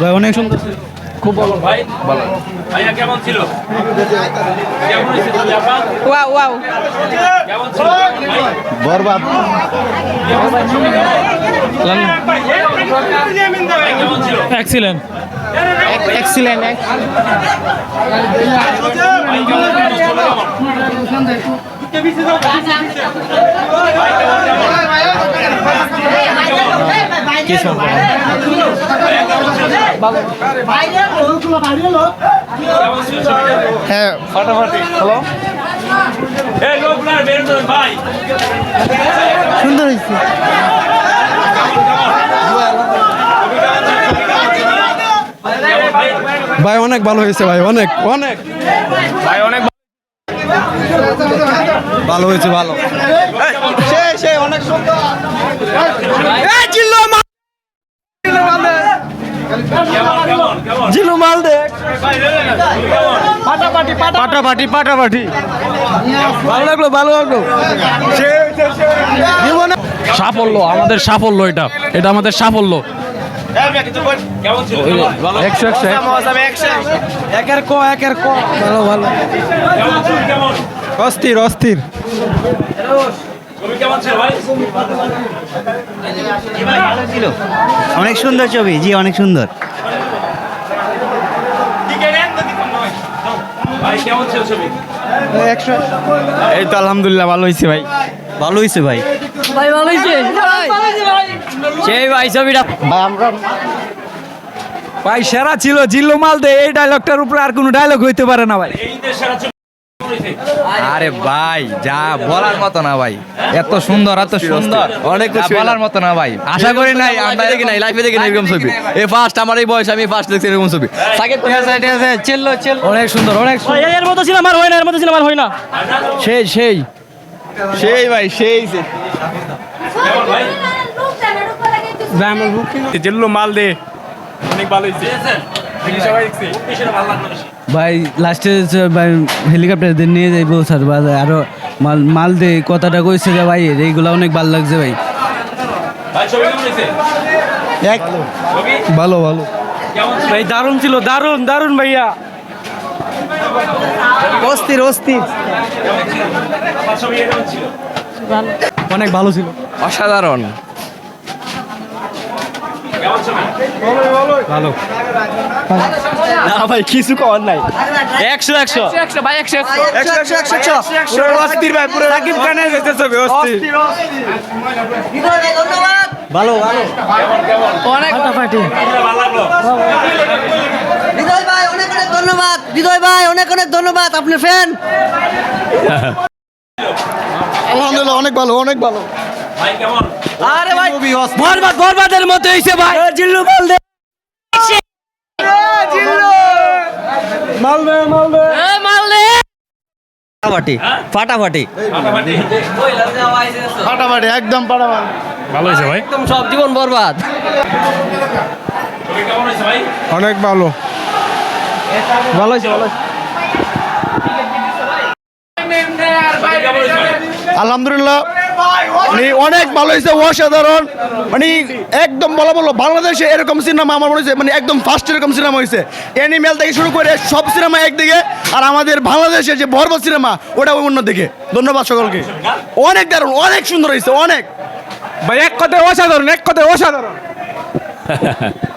ভাই অনেক সুন্দর খুব ভালো। ভাই ভালো। ভাইয়া কেমন ছিল? Wow wow. কেমন ছিল? বরবাদ। কেমন ছিল? এক্সিলেন্ট এক্সিলেন্ট কেমন কেমন ছিল কেমন কেমন ছিল ছবিটা হ্যাঁ। ফাটাফাটি হ্যালো ভাই সুন্দর হয়েছে। ভাই অনেক ভালো হয়েছে ভাই অনেক অনেক। ভাই অনেক ভালো হয়েছে ভালো কেমন কেমন কেমন জিলু মাল পাটাপাটি পাটাপাটি। ভালো লাগল ভালো লাগল। সাফল্য আমাদের সাফল্য এটা। এটা আমাদের সাফল্য। একশো একশো একের ক একের ক। ভালো ভালো। অস্থির অস্থির। ছিল অনেক সুন্দর ছবি জি অনেক সুন্দর। এই তো আলহামদুলিল্লাহ ভালো হয়েছে ভাই। ভালো হয়েছে ভাই। ভাই ভালো হয়েছে? সেই ভাই ছবিটা। ভাই আমরা ভাই সেরা ছিল জিল্লু মাল দে এই ডায়লগটার উপরে আর কোনো ডায়লগ হইতে পারে না ভাই। আরে ভাই যা বলার মতো না ভাই। এত সুন্দর এত সুন্দর। অনেক যা বলার মতো না ভাই। আশা করি নাই আমরা দেখি নাই লাইফে দেখি নাই এরকম ছবি। এই ফার্স্ট আমার এই বয়স আমি ফার্স্ট দেখছি এরকম ছবি। সাকিব চেল্লো চেল অনেক সুন্দর অনেক সুন্দর। এর মতো ছিল আমার হয় না এর মতো ছিল আমার হয় না। সেই সেই। সেই ভাই সেই ভাই মাল দে। অনেক ভালো হয়েছে। ভাই লাস্টে ভাই হেলিকপ্টার দিয়ে নিয়ে যাইবো স্যার বা আরও মাল মাল দে কথাটা কইছে যে ভাই এইগুলো অনেক ভালো লাগছে ভাই। ভালো ভালো। ভাই দারুণ ছিল দারুণ দারুণ ভাইয়া। অস্থির অস্থির? অনেক ভালো ছিল। অসাধারণ? ভালো। না ভাই কিছু কর নাই। একশো একশো। একশো ভাই একশো একশো। একশো একশো একশো অস্থির ভাই পুরো সাকিব খানের যেতে ছবি অস্থির। ভালো ভালো। অনেক কোনটা ভালো হৃদয় ভাই অনেক অনেক ধন্যবাদ। হৃদয় ভাই অনেক অনেক ধন্যবাদ আপনি ফ্যান আলহামদুলিল্লাহ অনেক ভালো অনেক ভালো। ভাই কেমন? আরে ভাই বরবাদ বরবাদের মতো হইছে ভাই। জিল্লু মাল দে মাল দে। মাল দে। মারলে ফাটাফাটি ফাটাফাটি। ফাটাফাটি। ফাটাফাটি একদম ফাটাফাটি। ভালো হয়েছে ভাই। একদম সব জীবন বরবাদ? অনেক ভালো। হয়েছে? আলহামদুলিল্লাহ। মানে অনেক ভালো হয়েছে অসাধারণ। মানে একদম বলা বলো বাংলাদেশে এরকম সিনেমা আমার মনে হয়েছে মানে একদম ফার্স্ট এরকম সিনেমা হয়েছে। অ্যানিমেল থেকে শুরু করে সব সিনেমা একদিকে আর আমাদের বাংলাদেশে যে বরবাদ সিনেমা ওটা অন্যদিকে ধন্যবাদ সকলকে। অনেক দারুণ অনেক সুন্দর হয়েছে অনেক। ভাই এক কথায় অসাধারণ এক কথায় অসাধারণ।